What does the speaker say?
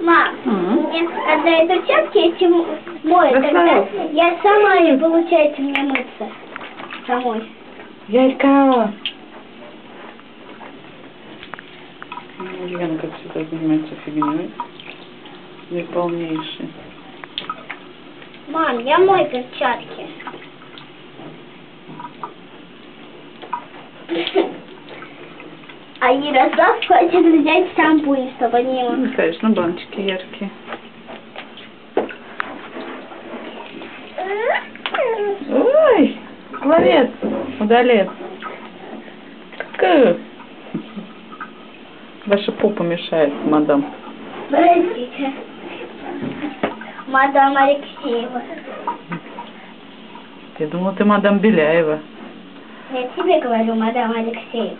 Мам, М. мне когда перчатки эти м- моют, тогда я сама не получается мне мыться самой. Яйка! Ну, Янка всегда занимается фигней. Неполнейшей. Мам, я мой перчатки. А Ярослав хочет взять шампунь, чтобы они его... Ну, конечно, баночки яркие. Ой, молодец, удалец. К. Ваша попа мешает, мадам. Подождите. Мадам Алексеева. Я думала, ты мадам Беляева. Я тебе говорю, мадам Алексеева.